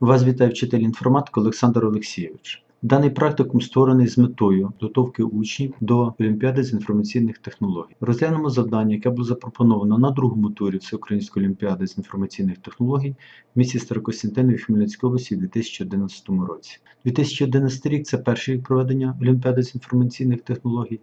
Вас вітає вчитель інформатики Олександр Олексійович. Даний практикум створений з метою підготовки учнів до Олімпіади з інформаційних технологій. Розглянемо завдання, яке було запропоновано на другому турі Всеукраїнської олімпіади з інформаційних технологій в місті Старокостянтинові Хмельницької області у 2011 році. 2011 рік це перший рік проведення Олімпіади з інформаційних технологій.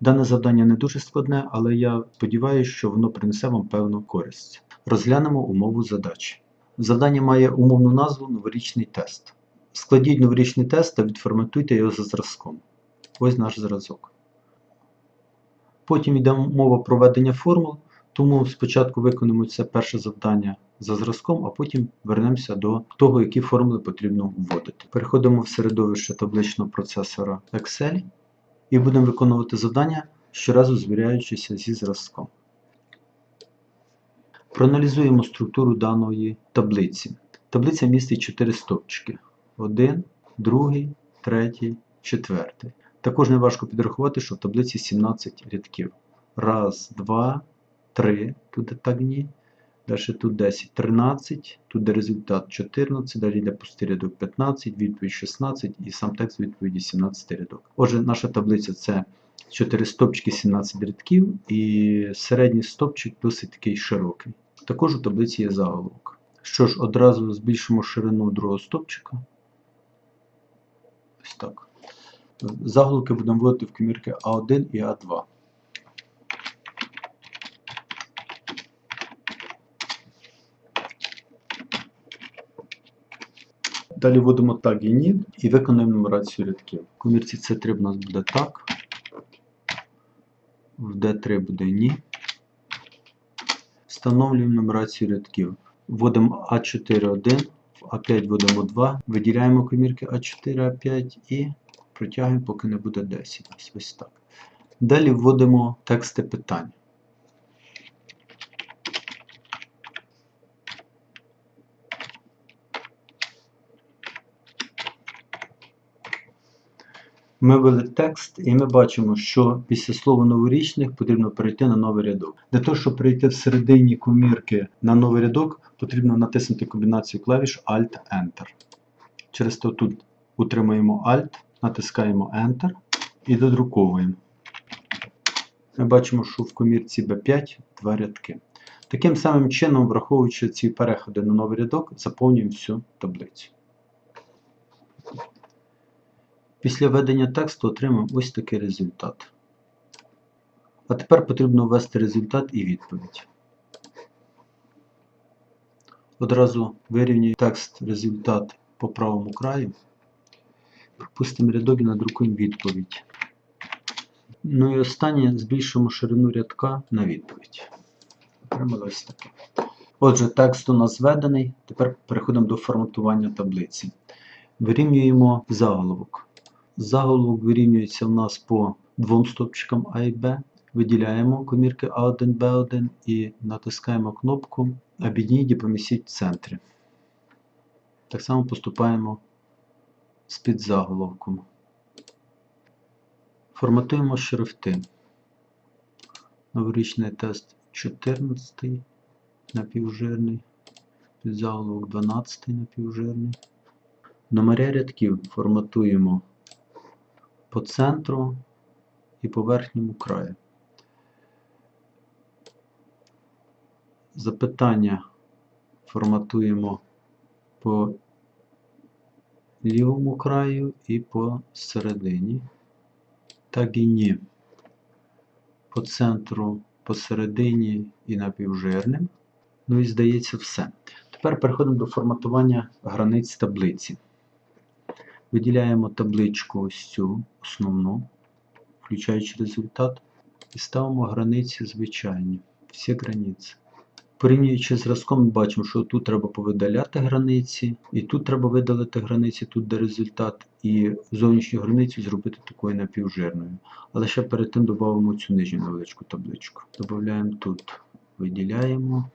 Дане завдання не дуже складне, але я сподіваюся, що воно принесе вам певну користь. Розглянемо умову задачі. Завдання має умовну назву Новорічний тест. Складіть новорічний тест та відформатуйте його за зразком. Ось наш зразок. Потім йде мова проведення формул, тому спочатку виконуємо це перше завдання за зразком, а потім вернемося до того, які формули потрібно вводити. Переходимо в середовище табличного процесора Excel і будемо виконувати завдання, щоразу звіряючися зі зразком. Проаналізуємо структуру даної таблиці. Таблиця містить 4 стовпчики. 1, 2, 3, 4. Також не важко підрахувати, що в таблиці 17 рядків. Раз, два, три. Тут тагні. Далі тут 10, 13, тут де результат 14, далі йде пустий рядок 15, відповідь 16 і сам текст відповіді 17 рядок. Отже, наша таблиця це 4 стопчики 17 рядків і середній стопчик досить такий широкий. Також у таблиці є заголовок. Що ж, одразу збільшимо ширину другого стопчика. Ось так. Заголовки будемо вводити в комірки А1 і А2. Далі вводимо так і ні і виконуємо нумерацію рядків. В комірці С3 в нас буде так, в D3 буде ні. Встановлюємо нумерацію рядків. Вводимо А4 1, А5 вводимо 2, виділяємо комірки А4, А5 і протягуємо, поки не буде 10. Ось, ось так. Далі вводимо тексти питань. Ми ввели текст, і ми бачимо, що після слова новорічних потрібно перейти на новий рядок. Для того, щоб перейти всередині комірки на новий рядок, потрібно натиснути комбінацію клавіш Alt-Enter. Через то тут утримуємо Alt, натискаємо Enter і додруковуємо. Ми бачимо, що в комірці B5 два рядки. Таким самим чином, враховуючи ці переходи на новий рядок, заповнюємо всю таблицю. Після введення тексту отримаємо ось такий результат. А тепер потрібно ввести результат і відповідь. Одразу вирівнюю текст результат по правому краю. Пропустимо рядок і надрукуємо відповідь. Ну і останнє збільшимо ширину рядка на відповідь. Отримали ось таке. Отже, текст у нас зведений. Тепер переходимо до форматування таблиці. Вирівнюємо заголовок. Заголовок вирівнюється у нас по двом стопчикам А і Б. Виділяємо комірки А1, Б1 і натискаємо кнопку Об'єдніть і помістіть в центрі. Так само поступаємо з підзаголовком. Форматуємо шрифти. Новорічний тест 14 напівжирний, підзаголовок 12 напівжирний. Номери рядків форматуємо по центру і по верхньому краю. Запитання форматуємо по лівому краю і по середині. Так і ні. По центру, посередині і напівжирним. Ну і здається все. Тепер переходимо до форматування границь таблиці. Виділяємо табличку ось цю основну, включаючи результат, і ставимо границі звичайні, всі границі. Порівнюючи зразком, ми бачимо, що тут треба повидаляти границі, і тут треба видалити границі, тут де результат, і зовнішню границю зробити такою напівжирною. Але ще перед тим додамо цю нижню невеличку табличку. Додаємо тут, виділяємо.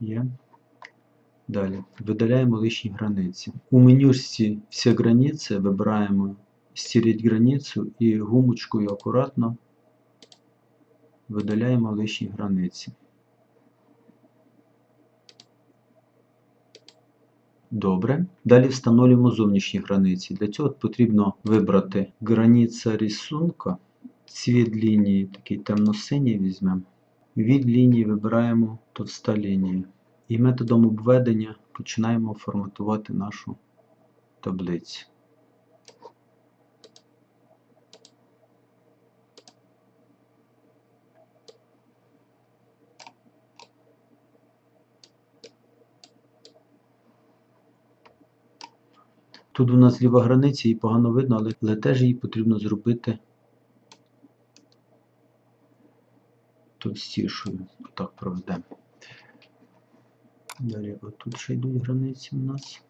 Є. Далі видаляємо лишні границі. У менюшці всі границі вибираємо «Стереть границю і гумочкою акуратно видаляємо лишні границі. Добре. Далі встановлюємо зовнішні границі. Для цього потрібно вибрати границя рисунка. Цвіт лінії такий темно-синій візьмемо. Від лінії вибираємо товста лінія. І методом обведення починаємо форматувати нашу таблицю. Тут у нас ліва границя, її погано видно, але, але теж її потрібно зробити товстішою. Отак проведемо. Далі отут ще йдуть границі у нас.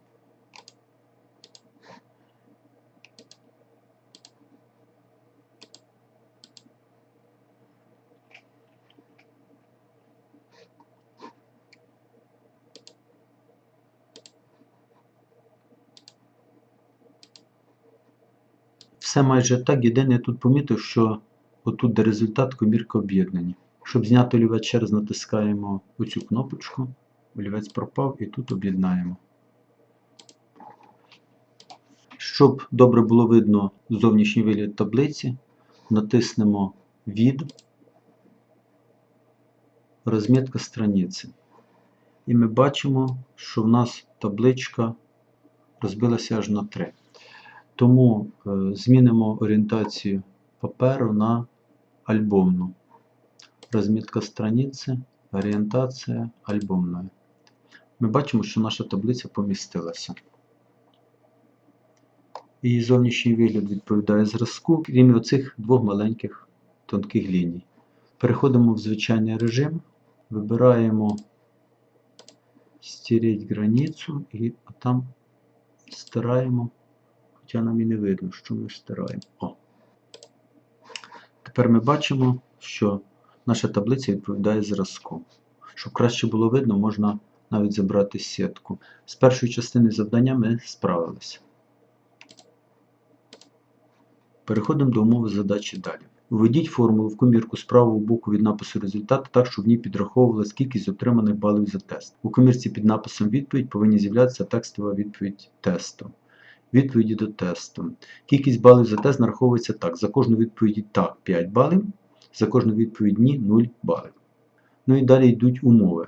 Все майже так, єдине я тут помітив, що отут, де результат, комірка об'єднані. Щоб зняти раз натискаємо оцю кнопочку, олівець пропав і тут об'єднаємо. Щоб добре було видно зовнішній вигляд таблиці, натиснемо від, розмітка страниці. І ми бачимо, що в нас табличка розбилася аж на 3. Тому е, змінимо орієнтацію паперу на альбомну. Розмітка страниці, орієнтація альбомної. Ми бачимо, що наша таблиця помістилася. Її зовнішній вигляд відповідає зразку, крім оцих двох маленьких тонких ліній. Переходимо в звичайний режим, вибираємо стереть границю і там стираємо. Хоча нам і не видно, що ми стираємо. О. Тепер ми бачимо, що наша таблиця відповідає зразку. Щоб краще було видно, можна навіть забрати сітку. З першої частини завдання ми справилися. Переходимо до умови задачі далі. Введіть формулу в комірку з правого боку від напису результату так, щоб в ній підраховувалась кількість отриманих балів за тест. У комірці під написом відповідь повинні з'являтися текстова відповідь тесту. Відповіді до тесту. Кількість балів за тест нараховується так. За кожну відповідь так 5 балів, за кожну відповідь ні 0 балів. Ну і далі йдуть умови.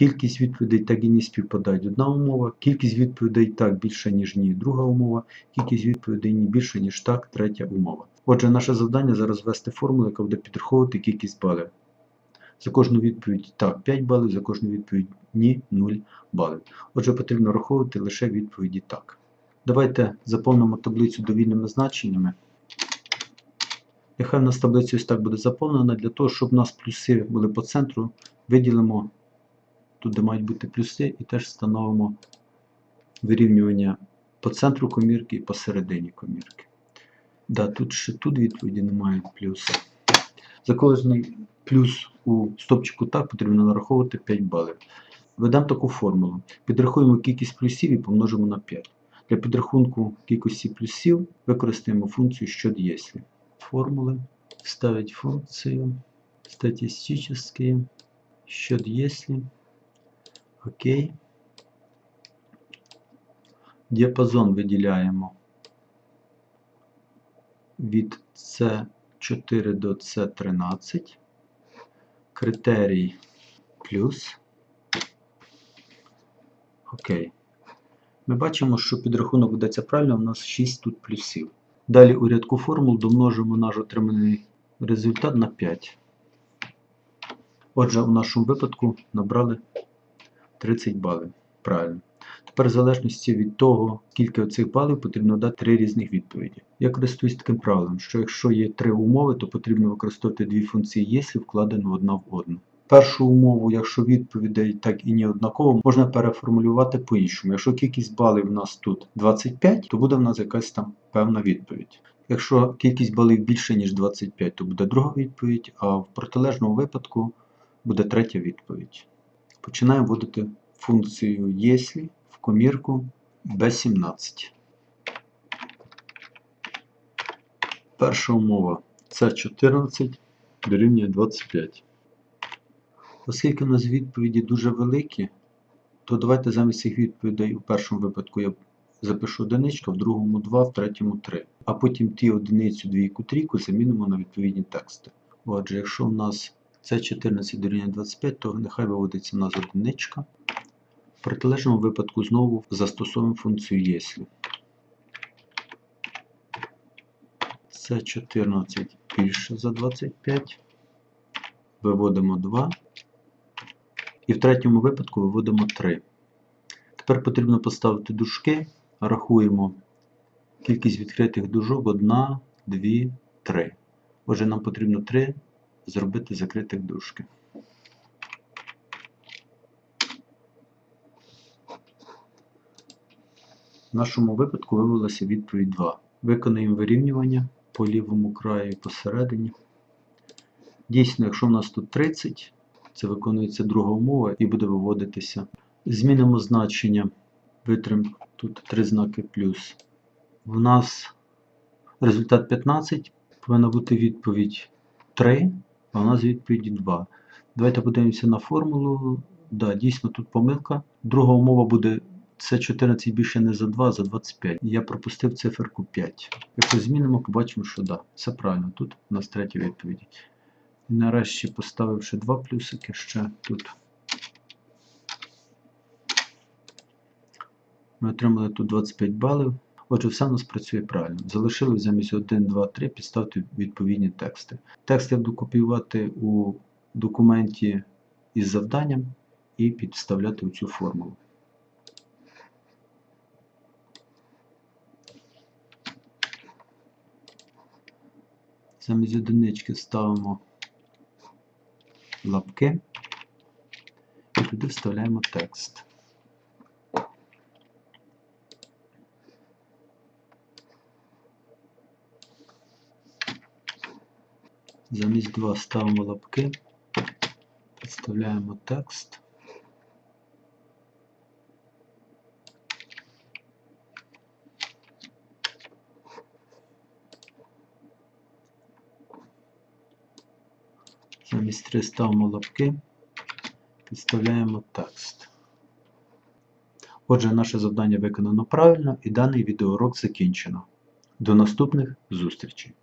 Кількість відповідей так і ні співпадають одна умова, кількість відповідей так більше, ніж ні, друга умова, кількість відповідей ні більше, ніж так, третя умова. Отже, наше завдання зараз ввести формулу, яка буде підраховувати кількість балів. За кожну відповідь так 5 балів, за кожну відповідь ні 0 балів. Отже, потрібно раховувати лише відповіді так. Давайте заповнимо таблицю довільними значеннями. Нехай в нас таблиця ось так буде заповнена. Для того, щоб у нас плюси були по центру, виділимо тут, де мають бути плюси, і теж встановимо вирівнювання по центру комірки і посередині комірки. Да, тут ще тут відповіді немає плюса. За кожний плюс у стопчику так потрібно нараховувати 5 балів. Введемо таку формулу. Підрахуємо кількість плюсів і помножимо на 5. Для підрахунку кількості плюсів використаємо функцію «що если». Формули. Вставить функцію статистические счет если. Окей. Діапазон виділяємо від C4 до C13. Критерій плюс. Окей. Ми бачимо, що підрахунок ведеться правильно, у нас 6 тут плюсів. Далі у рядку формул домножимо наш отриманий результат на 5. Отже, у нашому випадку набрали 30 балів. Правильно. Тепер, в залежності від того, скільки оцих балів, потрібно дати три різних відповіді. Я користуюсь таким правилом, що якщо є три умови, то потрібно використовувати дві функції єслі, вкладені одна в одну. Першу умову, якщо відповідей так і ні однаково, можна переформулювати по-іншому. Якщо кількість балів у нас тут 25, то буде в нас якась там певна відповідь. Якщо кількість балів більше, ніж 25, то буде друга відповідь, а в протилежному випадку буде третя відповідь. Починаємо вводити функцію «если» в комірку B17. Перша умова це 14 дорівнює 25. Оскільки у нас відповіді дуже великі, то давайте замість цих відповідей у першому випадку я запишу одиничка, в другому 2, в третьому 3. А потім ті одиницю, двійку, трійку замінимо на відповідні тексти. Отже, якщо в нас це 14 дорівнює 25, то нехай виводиться в нас одиничка. В протилежному випадку знову застосовуємо функцію єслі. Це 14 більше за 25. Виводимо 2. І в третьому випадку виводимо 3. Тепер потрібно поставити дужки. Рахуємо кількість відкритих дужок 1, 2, 3. Отже, нам потрібно 3 зробити закритих дужки. В нашому випадку виявилася відповідь 2. Виконаємо вирівнювання по лівому краю посередині. Дійсно, якщо в нас тут 30, це виконується друга умова і буде виводитися. Змінимо значення, витрим тут три знаки плюс. В нас результат 15, повинна бути відповідь 3, а у нас відповідь 2. Давайте подивимося на формулу. Да, дійсно тут помилка. Друга умова буде це 14 більше не за 2, а за 25. Я пропустив циферку 5. Якщо змінимо, побачимо, що да, все правильно. Тут у нас третя відповідь. І нарешті поставивши два плюсики ще тут. Ми отримали тут 25 балів. Отже, все у нас працює правильно. Залишили замість 1, 2, 3 підставити відповідні тексти. Текст я буду копіювати у документі із завданням і підставляти у цю формулу. Замість одинички ставимо лапки і туди вставляємо текст. Замість 2 ставимо лапки, підставляємо текст. Замість 3 ставимо лапки, підставляємо текст. Отже, наше завдання виконано правильно і даний відеоурок закінчено. До наступних зустрічей!